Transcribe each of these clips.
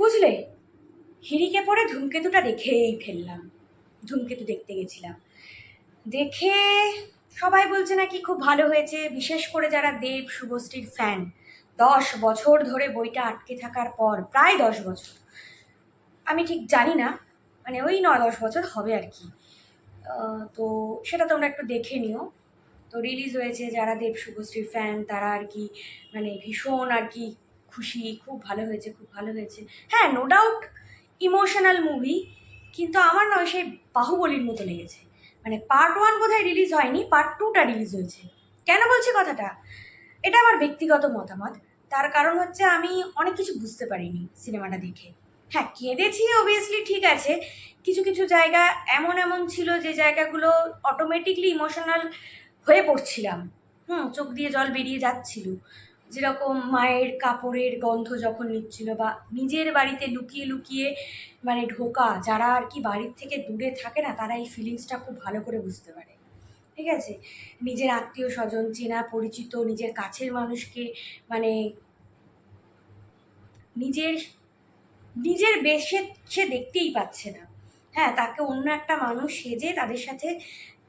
বুঝলে? হিরিকে পরে ধূমকেতুটা দেখেই ফেললাম। ধূমকেতু দেখতে গেছিলাম। দেখে সবাই বলছে নাকি খুব ভালো হয়েছে, বিশেষ করে যারা দেব শুভশ্রীর ফ্যান দশ বছর ধরে বইটা আটকে থাকার পর, প্রায় দশ বছর। আমি ঠিক জানি না মানে ওই নয় দশ বছর হবে আর কি। তো সেটা তোমরা একটু দেখে নিও। তো রিলিজ হয়েছে যারা দেব শুভশ্রীর ফ্যান তারা আর কি মানে ভীষণ আর কি খুশি, খুব ভালো হয়েছে, খুব ভালো হয়েছে। হ্যাঁ নো ডাউট ইমোশনাল মুভি কিন্তু আমার নয় সেই বাহুবলীর মতো লেগেছে। মানে পার্ট ওয়ান বোধহয় রিলিজ হয়নি পার্ট টুটা রিলিজ হয়েছে। কেন বলছি কথাটা? এটা আমার ব্যক্তিগত মতামত। তার কারণ হচ্ছে আমি অনেক কিছু বুঝতে পারিনি সিনেমাটা দেখে। হ্যাঁ কেঁদেছি অবভিয়াসলি ঠিক আছে। কিছু কিছু জায়গা এমন এমন ছিল যে জায়গাগুলো অটোমেটিকলি ইমোশনাল হয়ে পড়ছিলাম। হুম, চোখ দিয়ে জল বেরিয়ে যাচ্ছিল। যেরকম মায়ের কাপড়ের গন্ধ যখন নিচ্ছিল বা নিজের বাড়িতে লুকিয়ে লুকিয়ে মানে ঢোকা, যারা আর কি বাড়ির থেকে দূরে থাকে না, তারা এই ফিলিংসটা খুব ভালো করে বুঝতে পারে। ঠিক আছে? নিজের আত্মীয় স্বজন, চেনা, পরিচিত, নিজের কাছের মানুষকে মানে নিজের নিজের বেশে সে দেখতেই পাচ্ছে না। হ্যাঁ তাকে অন্য একটা মানুষ সেজে তাদের সাথে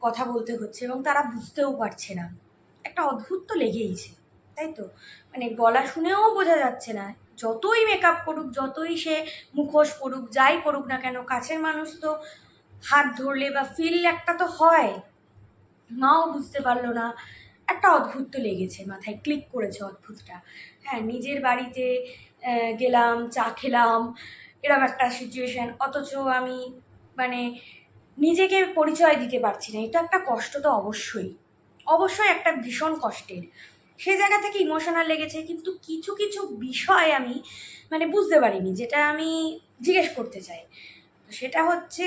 কথা বলতে হচ্ছে এবং তারা বুঝতেও পারছে না। একটা অদ্ভুত তো লেগেইছে। তাই তো? মানে গলা শুনেও বোঝা যাচ্ছে না। যতই মেকআপ করুক, যতই সে মুখোশ পড়ুক যাই করুক না কেন, কাছের মানুষ তো হাত ধরলে বা ফিল একটা তো হয়। মাও বুঝতে পারল না। একটা অদ্ভুত তো লেগেছে, মাথায় ক্লিক করেছে অদ্ভুতটা। হ্যাঁ নিজের বাড়িতে গেলাম, চা খেলাম এরকম একটা সিচুয়েশান অথচ আমি মানে নিজেকে পরিচয় দিতে পারছি না। এটা একটা কষ্ট তো অবশ্যই। অবশ্যই একটা ভীষণ কষ্টের। সে জায়গা থেকে ইমোশনাল লেগেছে, কিন্তু কিছু কিছু বিষয় আমি মানে বুঝতে পারিনি, যেটা আমি জিজ্ঞেস করতে চাই। সেটা হচ্ছে,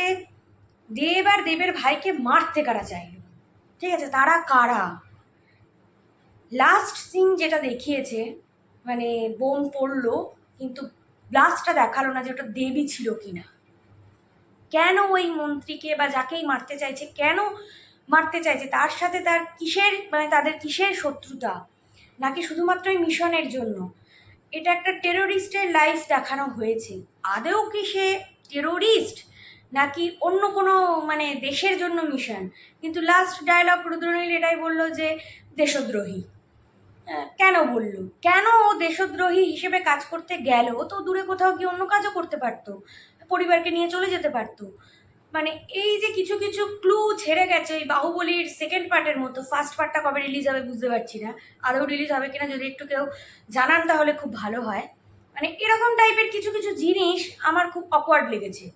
দেব আর দেবের ভাইকে মারতে কারা চাইলো? ঠিক আছে, তারা কারা? লাস্ট সিন যেটা দেখিয়েছে মানে বোম পড়ল, কিন্তু ব্লাস্টটা দেখাল না যে ওটা দেবী ছিল কি না কেন ওই মন্ত্রীকে বা যাকেই মারতে চাইছে, কেন মারতে চাইছে, তার সাথে তার কিসের মানে তাদের কিসের শত্রুতা? নাকি শুধুমাত্র এই মিশনের জন্য? এটা একটা টেরোরিস্টের লাইফ দেখানো হয়েছে। আদেও কি সে টেরোরিস্ট? নাকি অন্য কোনো মানে দেশের জন্য মিশন? কিন্তু লাস্ট ডায়লগ রুদ্রনীল এটাই বলল যে, দেশদ্রোহী। কেন বলল? কেন ও দেশদ্রোহী হিসেবে কাজ করতে গেল? তো দূরে কোথাও গিয়ে অন্য কাজও করতে পারতো। পরিবারকে নিয়ে চলে যেতে পারতো। মানে এই যে কিছু কিছু ক্লু ছেড়ে গেছে এই বাহুবলীর সেকেন্ড পার্টের মতো ফার্স্ট পার্টটা কবে রিলিজ হবে বুঝতে পারছি না। আদৌ রিলিজ হবে কিনা যদি একটু কেউ জানান তাহলে খুব ভালো হয়। মানে এরকম টাইপের কিছু কিছু জিনিস আমার খুব অকওয়ার্ড লেগেছে।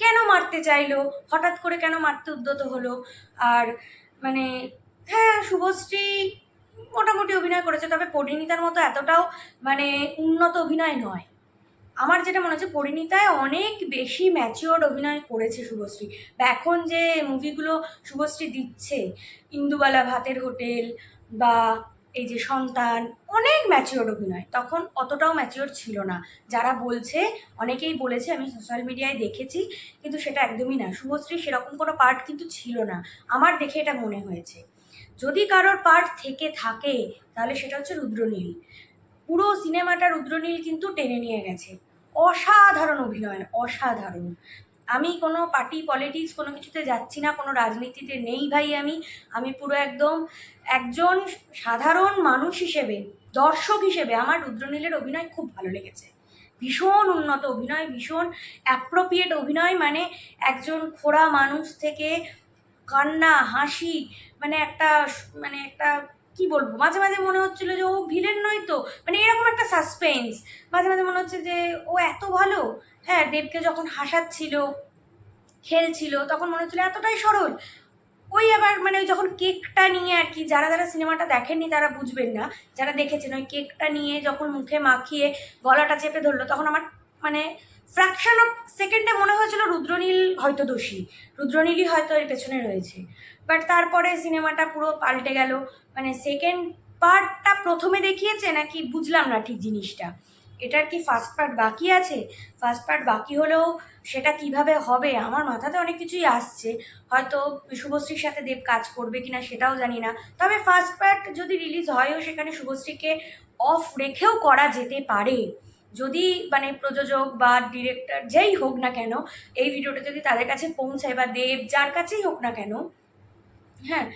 কেন মারতে চাইলো? হঠাৎ করে কেন মারতে উদ্যত হলো? আর মানে হ্যাঁ শুভশ্রী মোটামুটি অভিনয় করেছে, তবে পরিণীতার মতো এতটাও মানে উন্নত অভিনয় নয়। আমার যেটা মনে হচ্ছে পরিণীতায় অনেক বেশি ম্যাচিওর্ড অভিনয় করেছে শুভশ্রী। বা এখন যে মুভিগুলো শুভশ্রী দিচ্ছে, ইন্দুবালা ভাতের হোটেল বা এই যে সন্তান, অনেক ম্যাচিওর অভিনয়। তখন অতটাও ম্যাচিওর ছিল না। যারা বলছে, অনেকেই বলেছে, আমি সোশ্যাল মিডিয়ায় দেখেছি, কিন্তু সেটা একদমই না। শুভশ্রী সেরকম কোনো পার্ট কিন্তু ছিল না। আমার দেখে এটা মনে হয়েছে। যদি কারোর পার্ট থেকে থাকে, তাহলে সেটা হচ্ছে রুদ্রনীল। পুরো সিনেমাটা রুদ্রনীল কিন্তু টেনে নিয়ে গেছে। অসাধারণ অভিনয়, অসাধারণ। আমি কোনো পার্টি পলিটিক্স কোনো কিছুতে যাচ্ছি না, কোনো রাজনীতিতে নেই ভাই আমি। আমি পুরো একদম একজন সাধারণ মানুষ হিসেবে, দর্শক হিসেবে আমার রুদ্রনীলের অভিনয় খুব ভালো লেগেছে। ভীষণ উন্নত অভিনয়, ভীষণ অ্যাপ্রোপ্রিয়েট অভিনয় মানে একজন খোড়া মানুষ থেকে কান্না, হাসি মানে একটা মানে একটা কি বলব? মাঝে মাঝে মনে হচ্ছিল যে ও ভিলেন নয় তো। মানে এরকম একটা সাসপেন্স মাঝে মাঝে মনে হচ্ছে যে ও এত ভালো? হ্যাঁ দেবকে যখন হাসাচ্ছিল, খেলছিল, তখন মনে হচ্ছিল এতটাই সরল। ওই আবার মানে ওই যখন কেকটা নিয়ে আর কি, যারা যারা সিনেমাটা দেখেননি তারা বুঝবেন না। যারা দেখেছেন, ওই কেকটা নিয়ে যখন মুখে মাখিয়ে গলাটা চেপে ধরলো, তখন আমার মানে ফ্র্যাকশন অফ সেকেন্ডে মনে হয়েছিল রুদ্রনীল হয়তো দোষী। রুদ্রনীলই হয়তো এর পেছনে রয়েছে। বাট তারপরে সিনেমাটা পুরো পাল্টে গেল। মানে সেকেন্ড পার্টটা প্রথমে দেখিয়েছে নাকি বুঝলাম না ঠিক জিনিসটা। এটার কি ফার্স্ট পার্ট বাকি আছে? ফার্স্ট পার্ট বাকি হলেও সেটা কীভাবে হবে? আমার মাথাতে অনেক কিছুই আসছে। হয়তো শুভশ্রীর সাথে দেব কাজ করবে কিনা সেটাও জানি না। তবে ফার্স্ট পার্ট যদি রিলিজ হয়ও সেখানে শুভশ্রীকে অফ রেখেও করা যেতে পারে। যদি মানে প্রযোজক বা ডিরেক্টর যেই হোক না কেন, এই ভিডিওটা যদি তাদের কাছে পৌঁছায় বা দেব যার কাছেই হোক না কেন হ্যাঁ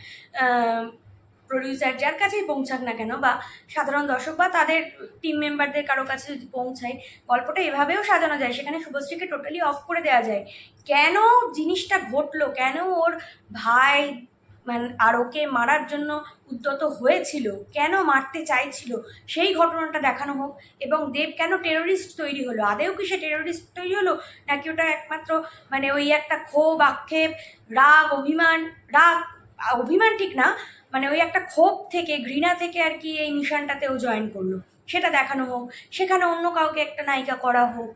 প্রডিউসার যার কাছেই পৌঁছাক না কেন বা সাধারণ দর্শক বা তাদের টিম মেম্বারদের কারও কাছে যদি পৌঁছায়, গল্পটা এভাবেও সাজানো যায়, সেখানে শুভশ্রীকে টোটালি অফ করে দেওয়া যায়। কেন জিনিসটা ঘটলো? কেন ওর ভাই মানে আর ওকে মারার জন্য উদ্যত হয়েছিল? কেন মারতে চাইছিল? সেই ঘটনাটা দেখানো হোক। এবং দেব কেন টেরোরিস্ট তৈরি হলো? আদেও কি সে টেরোরিস্ট তৈরি হলো? নাকি ওটা একমাত্র মানে ওই একটা ক্ষোভ, আক্ষেপ, রাগ, অভিমান, রাগ অভিমান ঠিক না মানে ওই একটা ক্ষোভ থেকে, ঘৃণা থেকে আর কি এই মিশনটাতেও জয়েন করল। সেটা দেখানো হোক, সেখানে অন্য কাউকে একটা নায়িকা করা হোক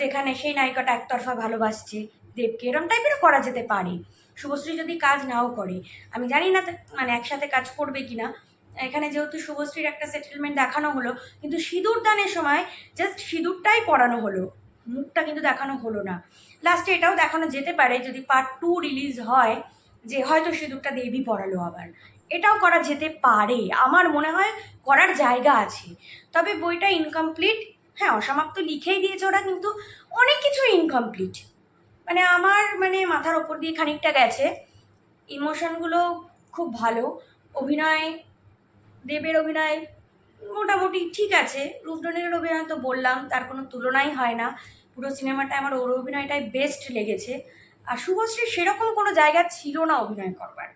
যেখানে সেই নায়িকাটা একতরফা ভালোবাসছে দেবকে, এরম টাইপেরও করা যেতে পারে। শুভশ্রী যদি কাজ নাও করে, আমি জানি না মানে একসাথে কাজ করবে কি না এখানে যেহেতু শুভশ্রীর একটা সেটেলমেন্ট দেখানো হলো, কিন্তু সিঁদুর দানের সময় জাস্ট সিঁদুরটাই পরানো হলো, মুখটা কিন্তু দেখানো হলো না। লাস্টে এটাও দেখানো যেতে পারে, যদি পার্ট টু রিলিজ হয় যে হয়তো সিঁদুরটা দেবী পড়ালো আবার। এটাও করা যেতে পারে, আমার মনে হয় করার জায়গা আছে। তবে বইটা ইনকমপ্লিট হ্যাঁ অসমাপ্ত লিখেই দিয়েছে ওরা, কিন্তু অনেক কিছু ইনকমপ্লিট মানে আমার মানে মাথার ওপর দিয়ে খানিকটা গেছে। ইমোশনগুলো খুব ভালো। অভিনয়, দেবের অভিনয় মোটামুটি ঠিক আছে। রূপডনের অভিনয় তো বললাম, তার কোনো তুলনাই হয় না। পুরো সিনেমাটা আমার ওর অভিনয়টাই বেস্ট লেগেছে। আর শুভশ্রীর সেরকম কোনো জায়গা ছিল না অভিনয় করবার।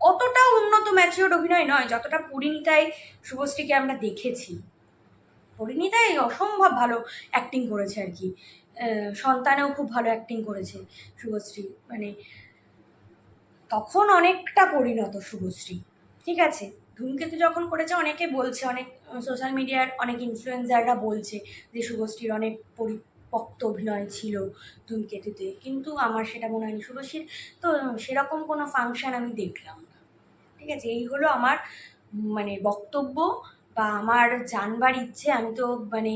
অতটা উন্নত ম্যাচিওর অভিনয় নয়, যতটা পরিণীতায় শুভশ্রীকে আমরা দেখেছি। পরিণীতায় অসম্ভব ভালো অ্যাক্টিং করেছে আর কি। সন্তানেও খুব ভালো অ্যাক্টিং করেছে শুভশ্রী মানে তখন অনেকটা পরিণত শুভশ্রী ঠিক আছে, ধূমকেতু যখন করেছে, অনেকে বলছে, অনেক সোশ্যাল মিডিয়ার অনেক ইনফ্লুয়েন্সাররা বলছে যে শুভশ্রীর অনেক পরিপক্ত অভিনয় ছিল ধূমকেতুতে। কিন্তু আমার সেটা মনে হয়নি। শুভশ্রীর তো সেরকম কোনো ফাংশন আমি দেখলাম না। ঠিক আছে? এই হলো আমার মানে বক্তব্য বা আমার জানবার ইচ্ছে। আমি তো মানে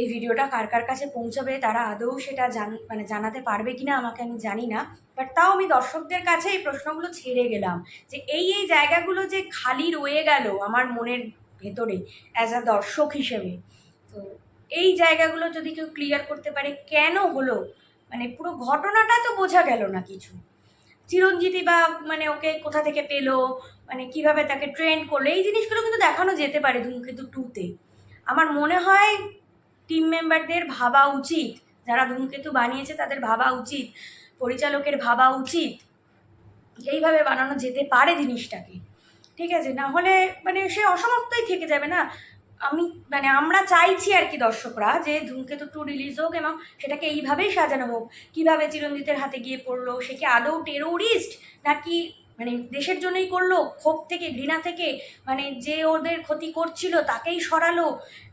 এই ভিডিওটা কার কার কাছে পৌঁছাবে, তারা আদৌ সেটা জান মানে জানাতে পারবে কিনা আমাকে আমি জানি না। বাট তাও আমি দর্শকদের কাছে এই প্রশ্নগুলো ছেড়ে গেলাম। যে এই এই জায়গাগুলো যে খালি রয়ে গেল আমার মনের ভেতরে অ্যাজ আ দর্শক হিসেবে। তো এই জায়গাগুলো যদি কেউ ক্লিয়ার করতে পারে কেন হলো? মানে পুরো ঘটনাটা তো বোঝা গেল না কিছু। চিরঞ্জিতি বা মানে ওকে কোথা থেকে পেল? মানে কীভাবে তাকে ট্রেন্ড করল? এই জিনিসগুলো কিন্তু দেখানো যেতে পারে ধূমকেতু টুতে। আমার মনে হয় টিম মেম্বারদের ভাবা উচিত। যারা ধূমকেতু বানিয়েছে তাদের ভাবা উচিত। পরিচালকের ভাবা উচিত। এইভাবে বানানো যেতে পারে জিনিসটাকে। ঠিক আছে? না হলে মানে সে অসমাপ্তই থেকে যাবে না। আমি মানে আমরা চাইছি আর কি দর্শকরা যে ধূমকেতু টু রিলিজ হোক এবং সেটাকে এইভাবেই সাজানো হোক। কীভাবে চিরঞ্জিতের হাতে গিয়ে পড়ল, সে কি আদৌ টেরোরিস্ট নাকি মানে দেশের জন্যই করল, ক্ষোভ থেকে, ঘৃণা থেকে মানে যে ওদের ক্ষতি করছিল তাকেই সরালো,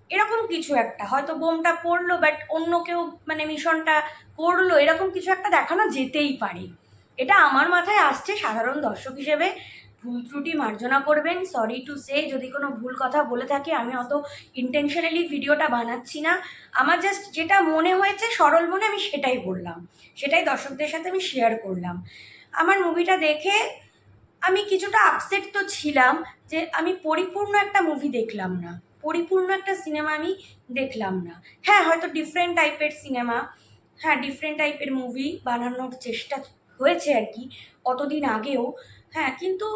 এরকম কিছু একটা। হয়তো বোমটা পড়ল বাট অন্য কেউ মানে মিশনটা করল, এরকম কিছু একটা দেখানো যেতেই পারে। এটা আমার মাথায় আসছে সাধারণ দর্শক হিসেবে। ভুল ত্রুটি মার্জনা করবেন। সরি টু সে যদি কোনো ভুল কথা বলে থাকি, আমি অত ইন্টেনশনালি ভিডিওটা বানাচ্ছি না। আমার জাস্ট যেটা মনে হয়েছে, সরল মনে, আমি সেটাই বললাম। সেটাই দর্শকদের সাথে আমি শেয়ার করলাম। আমার মুভিটা দেখে আমি কিছুটা আপসেট তো ছিলাম যে আমি পরিপূর্ণ একটা মুভি দেখলাম না। পরিপূর্ণ একটা সিনেমা আমি দেখলাম না। হ্যাঁ হয়তো ডিফারেন্ট টাইপের সিনেমা হ্যাঁ ডিফারেন্ট টাইপের মুভি বানানোর চেষ্টা হয়েছে আর কি, অতদিন আগেও। হ্যাঁ কিন্তু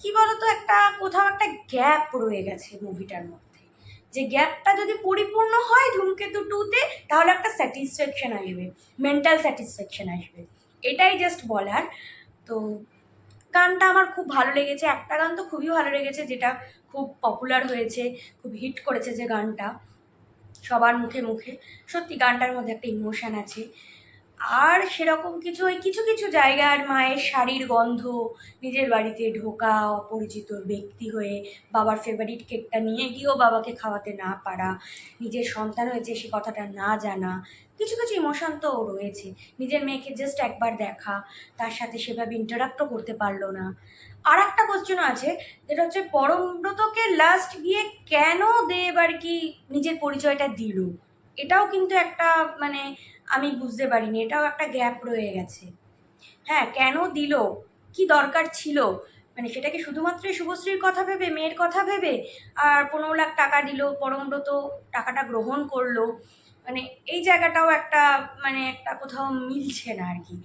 কি বলতো, একটা কোথাও একটা গ্যাপ রয়ে গেছে মুভিটার মধ্যে। যে গ্যাপটা যদি পরিপূর্ণ হয় ধূমকেতু টুতে তাহলে একটা স্যাটিসফ্যাকশন আসবে মেন্টাল স্যাটিসফ্যাকশন আসবে। এটাই জাস্ট বলার। তো গানটা আমার খুব ভালো লেগেছে, একটা গান তো খুবই ভালো লেগেছে, যেটা খুব পপুলার হয়েছে, খুব হিট করেছে যে গানটা, সবার মুখে মুখে। সত্যি গানটার মধ্যে একটা ইমোশান আছে। আর সেরকম কিছু ওই কিছু কিছু জায়গার মায়ের শাড়ির গন্ধ, নিজের বাড়িতে ঢোকা, অপরিচিত ব্যক্তি হয়ে বাবার ফেভারিট কেকটা নিয়ে গিয়েও বাবাকে খাওয়াতে না পারা, নিজের সন্তান হয়েছে সে কথাটা না জানা, কিছু কিছু ইমোশন তো রয়েছে। নিজের মেয়েকে জাস্ট একবার দেখা, তার সাথে সেভাবে ইন্টারাক্টও করতে পারল না। আর একটা কোশ্চেন আছে, যেটা হচ্ছে পরমব্রতকে লাস্ট গিয়ে কেন দেব আর কি নিজের পরিচয়টা দিল? এটাও কিন্তু একটা মানে আমি বুঝতে পারিনি, এটাও একটা গ্যাপ রয়ে গেছে। হ্যাঁ কেন দিল? কি দরকার ছিল? মানে সেটাকে শুধুমাত্র শুভশ্রীর কথা ভেবে, মেয়ের কথা ভেবে? আর পনেরো লাখ টাকা দিল, পরমব্রত টাকাটা গ্রহণ করল। মানে এই জায়গাটাও একটা মানে একটা কোথাও মিলছে না আর কি।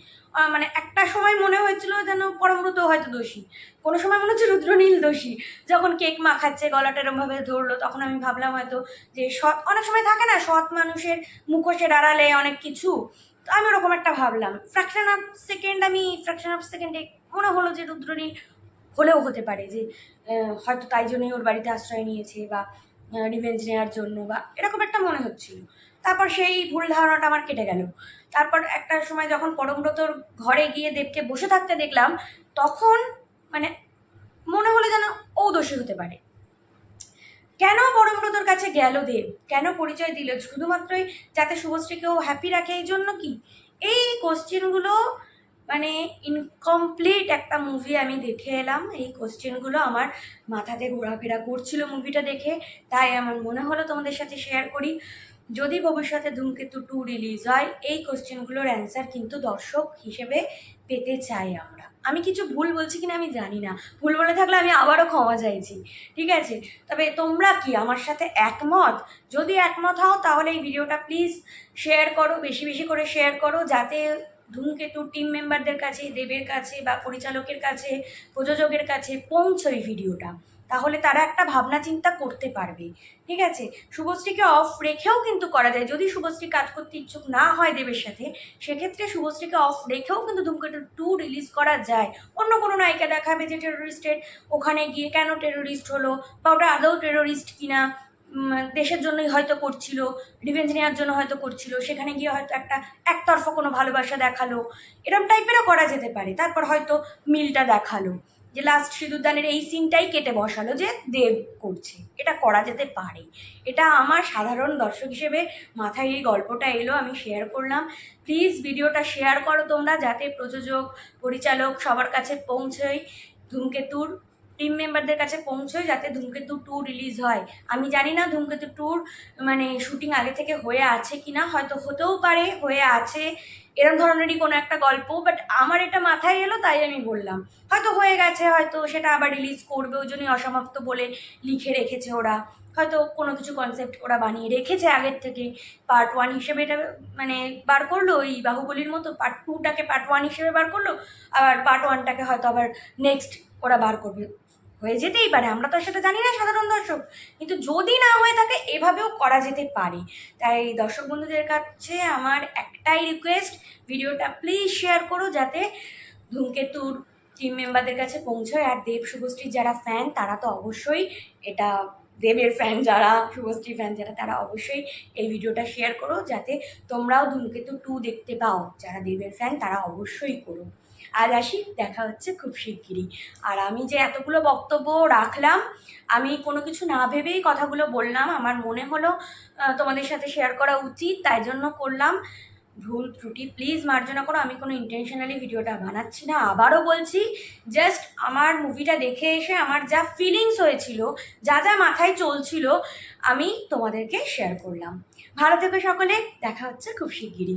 মানে একটা সময় মনে হয়েছিল যেন পরমব্রত হয়তো দোষী, কোনো সময় মনে হচ্ছে রুদ্রনীল দোষী। যখন কেক মাখাচ্ছে, গলাটা এরমভাবে ধরলো, তখন আমি ভাবলাম হয়তো যে সৎ, অনেক সময় থাকে না, সৎ মানুষের মুখোশের আড়ালে অনেক কিছু। তো আমি ওরকম একটা ভাবলাম। ফ্র্যাকশন অফ সেকেন্ড আমি ফ্র্যাকশন অফ সেকেন্ডে মনে হলো যে রুদ্রনীল হলেও হতে পারে যে হয়তো তাই জন্যই ওর বাড়িতে আশ্রয় নিয়েছে বা রিভেঞ্জ নেওয়ার জন্য বা এরকম একটা মনে হচ্ছিল। তারপর সেই ভুল ধারণাটা আমার কেটে গেল। তারপর একটা সময় যখন পরমব্রতর ঘরে গিয়ে দেবকে বসে থাকতে দেখলাম, তখন মানে মনে হলো যেন ও দোষী হতে পারে। কেন পরমব্রতর কাছে গেল দেব? কেন পরিচয় দিল? শুধুমাত্রই যাতে শুভশ্রীকেও হ্যাপি রাখে, এই জন্য কি? এই কোশ্চেনগুলো মানে ইনকমপ্লিট একটা মুভি আমি দেখে এলাম। এই কোশ্চেনগুলো আমার মাথাতে ঘোরাফেরা করছিল মুভিটা দেখে। তাই আমার মনে হলো তোমাদের সাথে শেয়ার করি। যদি ভবিষ্যতে ধূমকেতু টু রিলিজ হয়, এই কোশ্চেনগুলোর অ্যান্সার কিন্তু দর্শক হিসেবে পেতে চাই আমরা। আমি কিছু ভুল বলছি কিনা আমি জানি না। ভুল বলে থাকলে আমি আবারও ক্ষমা চাইছি। ঠিক আছে? তবে তোমরা কি আমার সাথে একমত? যদি একমত হও, তাহলে এই ভিডিওটা প্লিজ শেয়ার করো, বেশি বেশি করে শেয়ার করো, যাতে ধূমকেতু টিম মেম্বারদের কাছে, দেবের কাছে বা পরিচালকের কাছে, প্রযোজকের কাছে পৌঁছয় ভিডিওটা তাহলে তারা একটা ভাবনা চিন্তা করতে পারবে। ঠিক আছে? শুভশ্রীকে অফ রেখেও কিন্তু করা যায়। যদি শুভশ্রী কাজ করতে ইচ্ছুক না হয় দেবের সাথে, সেক্ষেত্রে শুভশ্রীকে অফ রেখেও কিন্তু ধূমকেতু টু রিলিজ করা যায়। অন্য কোনো নায়িকা দেখাবে যে টেরোরিস্টের ওখানে গিয়ে কেন টেরোরিস্ট হলো? বা ওটা আদৌ টেরোরিস্ট কিনা? দেশের জন্যই হয়তো করছিল রিভেঞ্জ নেওয়ার জন্য হয়তো করছিল, সেখানে গিয়ে হয়তো একটা একতরফা কোনো ভালোবাসা দেখাল। এরম টাইপেরও করা যেতে পারে। তারপর হয়তো মিলটা দেখাল। যে লাস্ট সিঁদুরদানের এই সিনটাই কেটে বসালো যে দেব করছে। এটা করা যেতে পারে। এটা আমার সাধারণ দর্শক হিসেবে মাথায় এই গল্পটা এলো, আমি শেয়ার করলাম। প্লিজ ভিডিওটা শেয়ার করো তোমরা যাতে প্রযোজক, পরিচালক সবার কাছে পৌঁছয়। ধূমকেতুর টিম মেম্বারদের কাছে পৌঁছয় যাতে ধূমকেতু টু রিলিজ হয়। আমি জানি না ধূমকেতু টুর মানে শুটিং আগে থেকে হয়ে আছে কি না হয়তো হতেও পারে, হয়ে আছে, এরম ধরনেরই কোনো একটা গল্প বাট আমার এটা মাথায় এলো, তাই আমি বললাম। হয়তো হয়ে গেছে, হয়তো সেটা আবার রিলিজ করবে, ওই জন্যই অসমাপ্ত বলে লিখে রেখেছে ওরা। হয়তো কোনো কিছু কনসেপ্ট ওরা বানিয়ে রেখেছে আগের থেকে। পার্ট ওয়ান হিসেবে এটা মানে বার করল, ওই বাহুবলীর মতো পার্ট টুটাকে পার্ট ওয়ান হিসেবে বার করল, আবার পার্ট ওয়ানটাকে হয়তো আবার নেক্সট ওরা বার করবে। হয়ে যেতেই পারে, আমরা তো সেটা জানি না সাধারণ দর্শক। কিন্তু যদি না হয়ে থাকে, এভাবেও করা যেতে পারে। তাই দর্শক বন্ধুদের কাছে আমার একটাই রিকোয়েস্ট ভিডিওটা প্লিজ শেয়ার করো যাতে ধূমকেতুর টিম মেম্বারদের কাছে পৌঁছয়। আর দেব শুভশ্রীর যারা ফ্যান তারা তো অবশ্যই এটা, দেবের ফ্যান যারা শুভশ্রী ফ্যান যারা, তারা অবশ্যই এই ভিডিওটা শেয়ার করো যাতে তোমরাও ধূমকেতু টু দেখতে পাও। যারা দেবের ফ্যান তারা অবশ্যই করো। আজ আসি, দেখা হচ্ছে খুব শিগগিরই। আর আমি যে এতগুলো বক্তব্য রাখলাম, আমি কোনো কিছু না ভেবেই কথাগুলো বললাম। আমার মনে হলো তোমাদের সাথে শেয়ার করা উচিত, তাই জন্য করলাম। ভুল ত্রুটি প্লিজ মার্জনা করো। আমি কোনো ইন্টেনশনালি ভিডিওটা বানাচ্ছি না। আবারও বলছি জাস্ট আমার মুভিটা দেখে এসে আমার যা ফিলিংস হয়েছিল, যা যা মাথায় চলছিল, আমি তোমাদেরকে শেয়ার করলাম। ভালো থেকো সকলে, দেখা হচ্ছে খুব শিগগিরই।